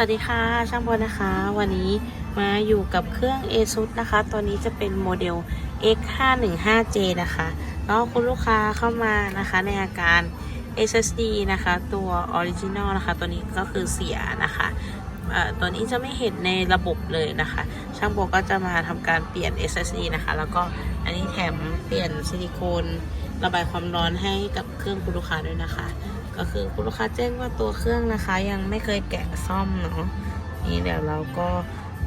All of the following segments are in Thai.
สวัสดีค่ะ ช่างพลนะคะ วันนี้มาอยู่กับเครื่อง ASUS นะคะ ตัวนี้จะเป็นโมเดล X515J นะคะแล้วคุณลูกค้าเข้ามานะคะ ในอาการ SSD นะคะ ตัว Original นะคะ ตัวนี้ก็คือเสียนะคะตัวนี้จะไม่เห็นในระบบเลยนะคะ ช่างโบก็จะมาทำการเปลี่ยน SSD นะคะ แล้วก็อันนี้แถมเปลี่ยนซิลิโคนระบายความร้อนให้กับเครื่องคุณลูกค้าด้วยนะคะ ก็คือคุณลูกค้าแจ้งว่าตัวเครื่องนะคะ ยังไม่เคยแกะซ่อมเนาะนี่เดี๋ยวเราก็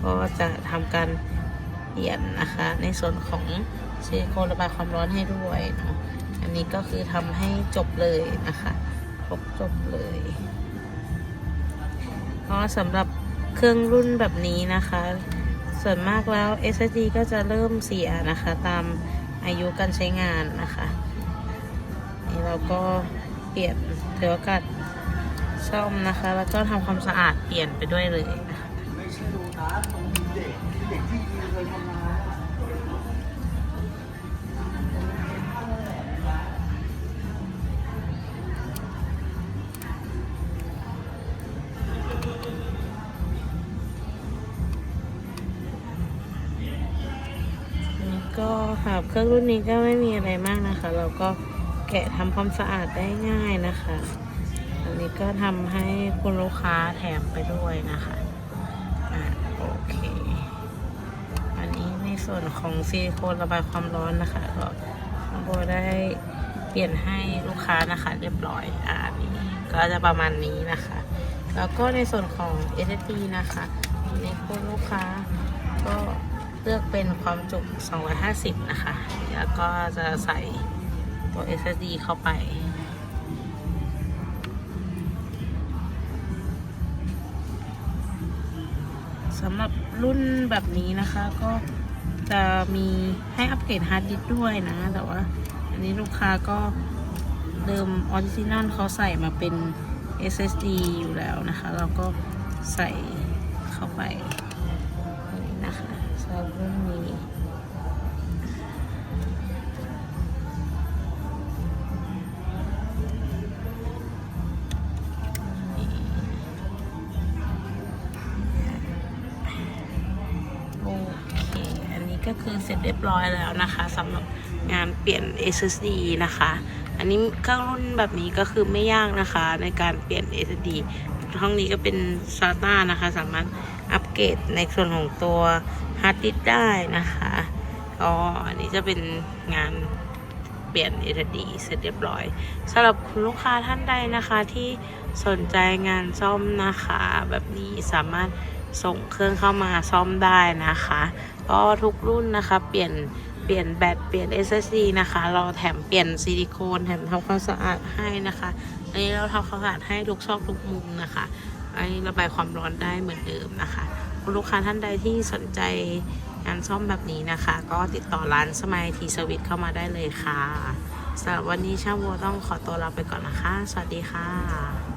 ก็จะทำการเปลี่ยนนะคะ ในส่วนของซิลิโคนระบายความร้อนให้ด้วยเนาะอันนี้ก็คือทำให้จบเลยนะคะครบจบเลยก็สำหรับเครื่องรุ่นแบบนี้นะคะ ส่วนมากแล้ว SSD ก็จะเริ่มเสียนะคะ ตามอายุการใช้งานนะคะนี่เราก็ เปลี่ยนถือโอกาสซ่อมนะคะ แล้วก็ทำความสะอาดเปลี่ยนไปด้วยเลยนะคะก็คยทำงานนี่ก็ค่ะเครื่องรุ่นนี้ก็ไม่มีอะไรมากนะคะ เราก็ แกะทำความสะอาดได้ง่ายนะคะ อันนี้ก็ทำให้คุณลูกค้าแถมไปด้วยนะคะอะโอเค อันนี้ในส่วนของซิลิโคนระบายความร้อนนะคะก็โบได้เปลี่ยนให้ลูกค้านะคะ เรียบร้อยอ่านี่ก็จะประมาณนี้นะคะ แล้วก็ในส่วนของ SSD นะคะอันนี้คุณลูกค้าก็เลือกเป็นความจุ 250 นะคะ แล้วก็จะใส่ ตัว SSD เข้าไป สำหรับรุ่นแบบนี้นะคะก็จะมีให้อัปเกรดฮาร์ดดิสก์ด้วยนะ แต่ว่า อันนี้ลูกค้าก็เดิมออริจินัลเขาใส่มาเป็น SSD อยู่แล้วนะคะ เราก็ใส่เข้าไปนี่นะคะสำหรับรุ่นนี้ ก็คือเสร็จเรียบร้อยแล้วนะคะสำหรับงานเปลี่ยน SSD นะคะ อันนี้เครื่องรุ่นแบบนี้ก็คือไม่ยากนะคะ ในการเปลี่ยน SSD ห้องนี้ก็เป็น SATA นะคะ สามารถอัปเกรดในส่วนของตัวฮาร์ดดิสได้นะคะก็อันนี้จะเป็นงานเปลี่ยน SSD เสร็จเรียบร้อยสำหรับคุณลูกค้าท่านใดนะคะที่สนใจงานซ่อมนะคะ แบบนี้สามารถ ส่งเครื่องเข้ามาซ่อมได้นะคะก็ทุกรุ่นนะคะ เปลี่ยนเปลี่ยนแบตเปลี่ยน SSD นะคะ เราแถมเปลี่ยนซิลิโคนแถมทำความสะอาดให้นะคะอันนี้เราทำความสะอาดให้ทุกซอกทุกมุมนะคะอันนี้ระบายความร้อนได้เหมือนเดิมนะคะคุณลูกค้าท่านใดที่สนใจงานซ่อมแบบนี้นะคะ ก็ติดต่อร้านสมัยทีสวิตเข้ามาได้เลยค่ะสำหรับวันนี้ช่างโบต้องขอตัวลาไปก่อนนะคะ สวัสดีค่ะ